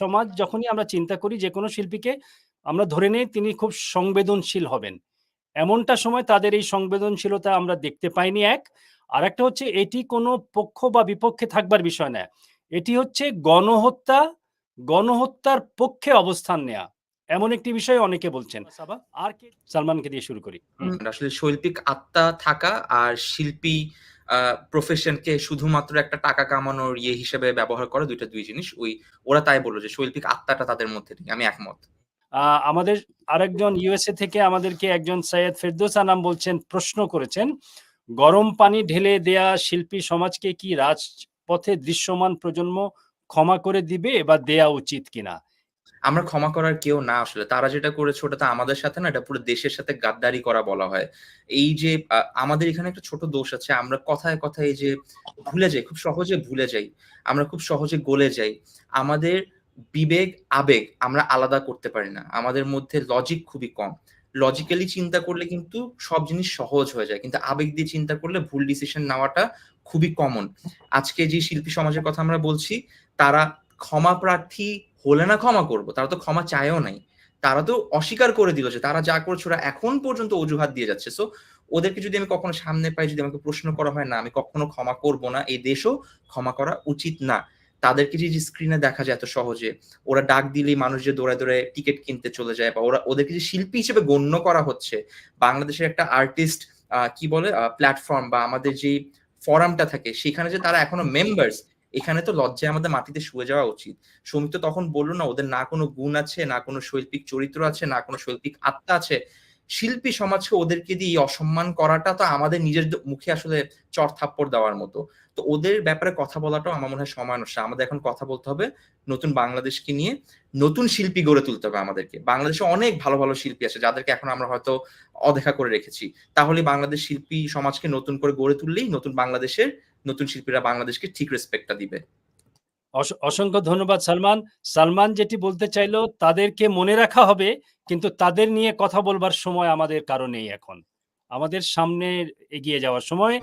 সমাজ যখনই আমরা চিন্তা করি যে কোনো শিল্পীকে আমরা ধরে নেই তিনি খুব সংবেদনশীল হবেন। এমনটা সময় তাদের এই সংবেদনশীলতা আমরা দেখতে পাইনি এক। আর একটা হচ্ছে এটি কোনো পক্ষ বা বিপক্ষে থাকবার বিষয় না এটি হচ্ছে গণহত্যা গণহত্যার পক্ষে অবস্থান নেয়া। এমন একটি বিষয় অনেকে বলছেন। আর কে সালমানকে দিয়ে শুরু করি। আসলে শৈল্পিক আত্মা থাকা আর শিল্পী প্রফেশনকে শুধুমাত্র একটা টাকা কামানোর ইয়ে হিসেবে ব্যবহার করে দুইটা দুই জিনিস। ওই, ওরা তাই বলল যে শৈল্পিক আত্মাটা তাদের মধ্যে নেই, আমি একমত। আমাদের আরেকজন ইউএসএ থেকে আমাদেরকে একজন সৈয়দ ফেরদৌস আনাম বলছেন, প্রশ্ন করেছেন, গরম পানি ঢেলে দেয়া শিল্পী সমাজকে কি রাজপথে দৃশ্যমান প্রজন্ম ক্ষমা করে দিবে বা দেয়া উচিত কিনা? আমরা ক্ষমা করার কেউ না আসলে। তারা যেটা করেছে ওটা তো আমাদের সাথে না, এটা পুরো দেশের সাথে গাদ্দারি করা বলা হয়। এই যে আমাদের এখানে একটা ছোট দোষ আছে, আমরা কথায় কথায় যে ভুলে যাই, খুব সহজে ভুলে যাই, আমরা খুব সহজে গলে যাই। আমাদের বিবেক, আবেগ আমরা আলাদা করতে পারি না। আমাদের মধ্যে লজিক খুবই কম। লজিক্যালি চিন্তা করলে কিন্তু সব জিনিস সহজ হয়ে যায়, কিন্তু আবেগ দিয়ে চিন্তা করলে ভুল ডিসিশন নেওয়াটা খুবই কমন আজকে যে শিল্পী সমাজের কথা আমরা বলছি, তারা ক্ষমা প্রার্থী হলে না ক্ষমা করব, তারা তো ক্ষমা চায়ও নাই। তারা তো অস্বীকার করে দিল যে তারা যা করছে ওরা এখন পর্যন্ত অজুহাত দিয়ে যাচ্ছে। সো ওদেরকে যদি আমি কখনো সামনে পাই, যদি আমাকে প্রশ্ন করা হয়, না, আমি কখনো ক্ষমা করব না, এই দেশও ক্ষমা করা উচিত না। তাদেরকে যে স্ক্রিনে দেখা যায় এত সহজে, ওরা ডাক দিলেই মানুষ যে দৌড়ায় দৌড়ায় টিকিট কিনতে চলে যায় বা ওরা, ওদেরকে যে শিল্পী হিসেবে গণ্য করা হচ্ছে, বাংলাদেশের একটা আর্টিস্ট কি বলে প্ল্যাটফর্ম বা আমাদের যে ফোরামটা থাকে, সেখানে যে তারা এখনও মেম্বার্স এখানে তো লজ্জায় আমাদের মাটিতে শুয়ে যাওয়া উচিত। সৌমিত তখন বলল, না, ওদের না কোনো গুণ আছে, না কোনো শৈল্পিক চরিত্র আছে, না কোনো শৈল্পিক আত্মা আছে। শিল্পী সমাজকে ওদেরকে দিয়ে অসম্মান করাটা তো আমাদের নিজের মুখে আসলে চর থাপ্পড় দেওয়ার মতো। তো ওদের ব্যাপারে কথা বলাটাও আমার মনে হয় সময় নষ্ট আমাদের এখন কথা বলতে হবে নতুন বাংলাদেশকে নিয়ে। নতুন শিল্পী গড়ে তুলতে হবে আমাদেরকে। বাংলাদেশে অনেক ভালো ভালো শিল্পী আছে যাদেরকে এখন আমরা হয়তো অদেখা করে রেখেছি। তাহলে বাংলাদেশ শিল্পী সমাজকে নতুন করে গড়ে তুললেই নতুন বাংলাদেশের, নতুন শিল্পীরা বাংলাদেশকে ঠিক রেসপেক্টটা দিবে। অসংখ্য ধন্যবাদ, সালমান। সালমান যেটি বলতে চাইলো, তাদেরকে মনে রাখা হবে, কিন্তু তাদের নিয়ে কথা বলবার সময় আমাদের কারণেই এখন। আমাদের সামনে এগিয়ে যাওয়ার সময়।